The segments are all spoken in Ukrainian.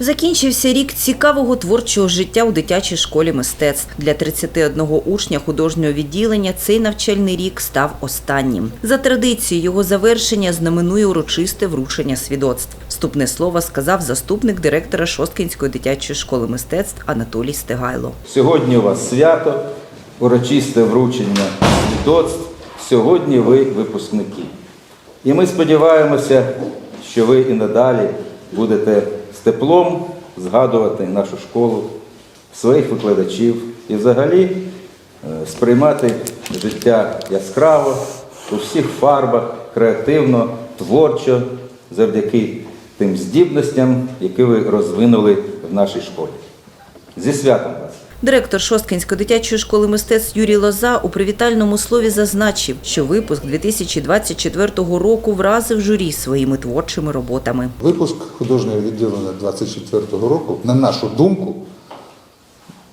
Закінчився рік цікавого творчого життя у дитячій школі мистецтв. Для 31 учня художнього відділення цей навчальний рік став останнім. За традицією його завершення знаменує урочисте вручення свідоцтв. Вступне слово сказав заступник директора Шосткинської дитячої школи мистецтв Анатолій Стегайло. Сьогодні у вас свято, урочисте вручення свідоцтв. Сьогодні ви випускники. І ми сподіваємося, що ви і надалі будете з теплом згадувати нашу школу, своїх викладачів і взагалі е, сприймати життя яскраво, у всіх фарбах, креативно, творчо, завдяки тим здібностям, які ви розвинули в нашій школі. Зі святом! Директор Шосткинської дитячої школи мистецтв Юрій Лоза у привітальному слові зазначив, що випуск 2024 року вразив журі своїми творчими роботами. Випуск художнього відділення 24-го року, на нашу думку,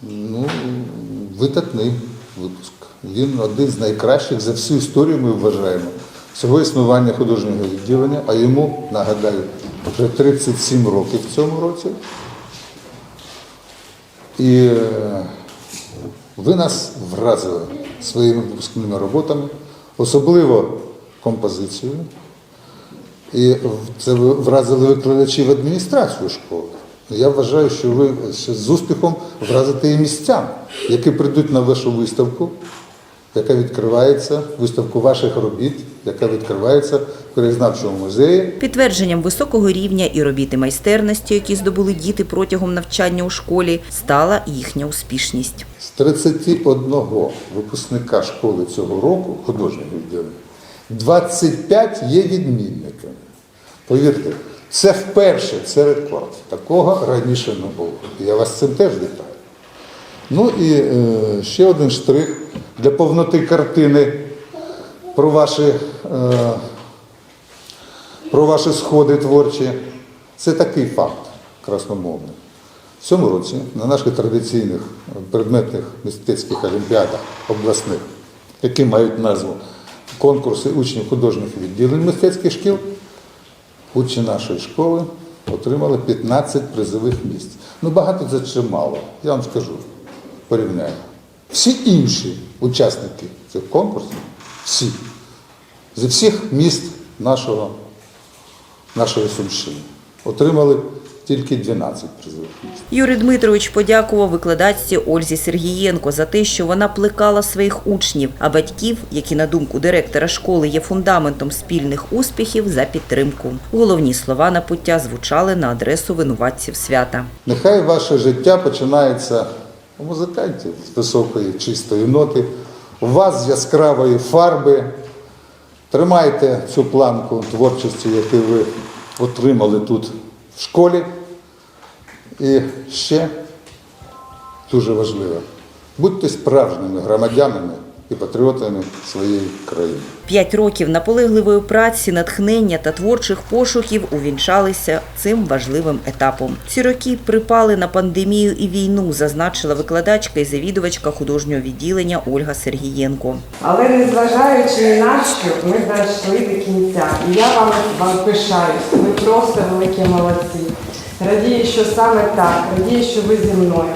ну, видатний випуск. Він один з найкращих за всю історію, ми вважаємо, всього існування художнього відділення, а йому, нагадаю, вже 37 років в цьому році. І е, ви нас вразили своїми випускними роботами, особливо композицією. І це ви вразили викладачів адміністрацію школи. Я вважаю, що ви з успіхом вразите і містян, які прийдуть на вашу виставку, яка відкривається, виставку ваших робіт, яка відкривається в краєзнавчому музеї. Підтвердженням високого рівня і робіти майстерності, які здобули діти протягом навчання у школі, стала їхня успішність. З 31 випускника школи цього року, художнього відділення, 25 є відмінниками. Повірте, це вперше, це рекорд. Такого раніше не було. Я вас цим теж вітаю. Ну і е, ще один штрих для повноти картини про ваші, е, про ваші сходи творчі. Це такий факт красномовний. В цьому році на наших традиційних предметних мистецьких олімпіадах обласних, які мають назву конкурси учнів художніх відділень мистецьких шкіл, учні нашої школи отримали 15 призових місць. Ну багато це чи мало, я вам скажу, порівняю. Всі інші учасники цих конкурсів, всі, зі всіх міст нашого, нашої Сумщини, отримали тільки 12 призових місць. Юрій Дмитрович подякував викладачці Ользі Сергієнко за те, що вона плекала своїх учнів, а батьків, які на думку директора школи є фундаментом спільних успіхів, за підтримку. Головні слова на пуття звучали на адресу винуватців свята. Нехай ваше життя починається у музикантів з високої чистої ноти, у вас з яскравої фарби. Тримайте цю планку творчості, яку ви отримали тут в школі. І ще дуже важливо, будьте справжніми громадянами і патріотами своєї країни. П'ять років наполегливої праці, натхнення та творчих пошуків увінчалися цим важливим етапом. Ці роки припали на пандемію і війну, зазначила викладачка і завідувачка художнього відділення Ольга Сергієнко. Але незважаючи на що, ми дійшли до кінця. І я вам, вам пишаюсь. Ви просто великі молодці. Радію, що саме так, радію, що ви зі мною.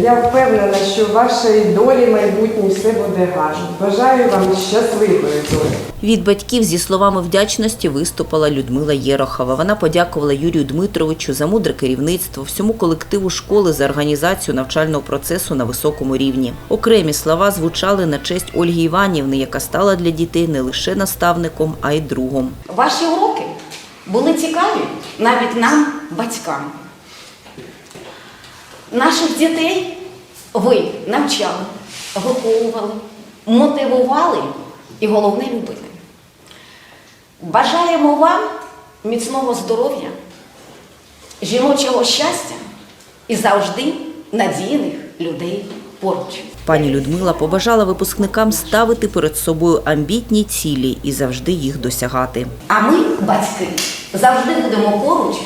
Я впевнена, що в вашій долі майбутній все буде гарно. Бажаю вам щасливої долі. Від батьків зі словами вдячності виступила Людмила Єрохова. Вона подякувала Юрію Дмитровичу за мудре керівництво, всьому колективу школи за організацію навчального процесу на високому рівні. Окремі слова звучали на честь Ольги Іванівни, яка стала для дітей не лише наставником, а й другом. Ваші уроки були цікаві навіть нам, батькам. Наших дітей ви навчали, виховували, мотивували і головне любили. Бажаємо вам міцного здоров'я, жіночого щастя і завжди надійних людей поруч. Пані Людмила побажала випускникам ставити перед собою амбітні цілі і завжди їх досягати. А ми, батьки, завжди будемо поруч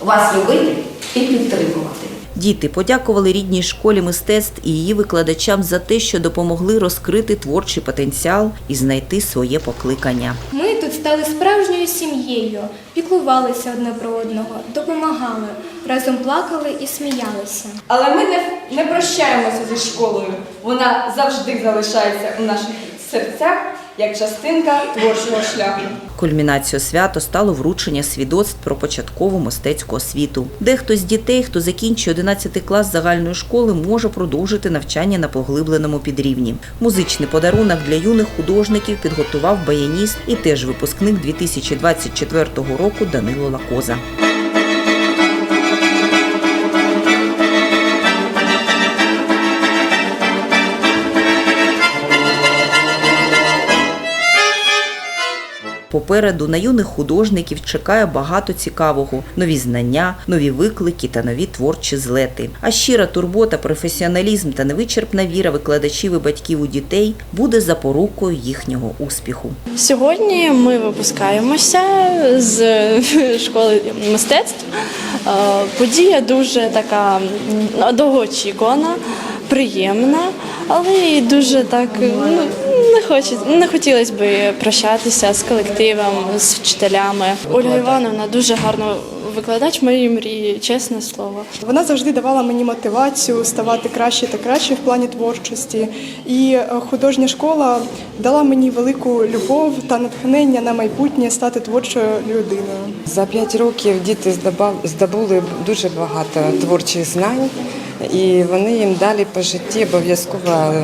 вас любити і підтримувати. Діти подякували рідній школі мистецтв і її викладачам за те, що допомогли розкрити творчий потенціал і знайти своє покликання. Ми тут стали справжньою сім'єю, піклувалися одне про одного, допомагали. разом плакали і сміялися. Але ми не, не прощаємося зі школою. Вона завжди залишається у наших серцях як частинка творчого шляху. Кульмінацією свято стало вручення свідоцтв про початкову мистецьку освіту. Дехто з дітей, хто закінчує 11 клас загальної школи, може продовжити навчання на поглибленому підрівні. Музичний подарунок для юних художників підготував баяніст і теж випускник 2024 року Данило Лакоза. Попереду на юних художників чекає багато цікавого: нові знання, нові виклики та нові творчі злети. А щира турбота, професіоналізм та невичерпна віра викладачів і батьків у дітей буде запорукою їхнього успіху. Сьогодні ми випускаємося з школи мистецтв. Е, Подія дуже така довгоочікувана, приємна, але і дуже так ну, не хоче, не хотілося б прощатися з колективом, з вчителями. Ольга Івановна дуже гарно викладач моєї мрії, чесне слово. Вона завжди давала мені мотивацію ставати краще та краще в плані творчості. І е, художня школа дала мені велику любов та натхнення на майбутнє стати творчою людиною. За п'ять років діти здобули дуже багато творчих знань, і вони їм далі по житті обов'язково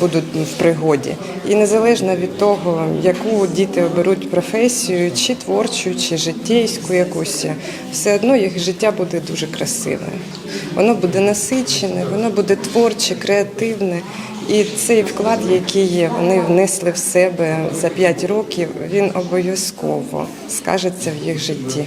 будуть в пригоді. І незалежно від того, яку діти оберуть професію, чи творчу, чи життєйську якусь, все одно їх життя буде дуже красиве. Воно буде насичене, воно буде творче, креативне. І цей вклад, який вони внесли в себе за п'ять років, він обов'язково скажеться в їх житті.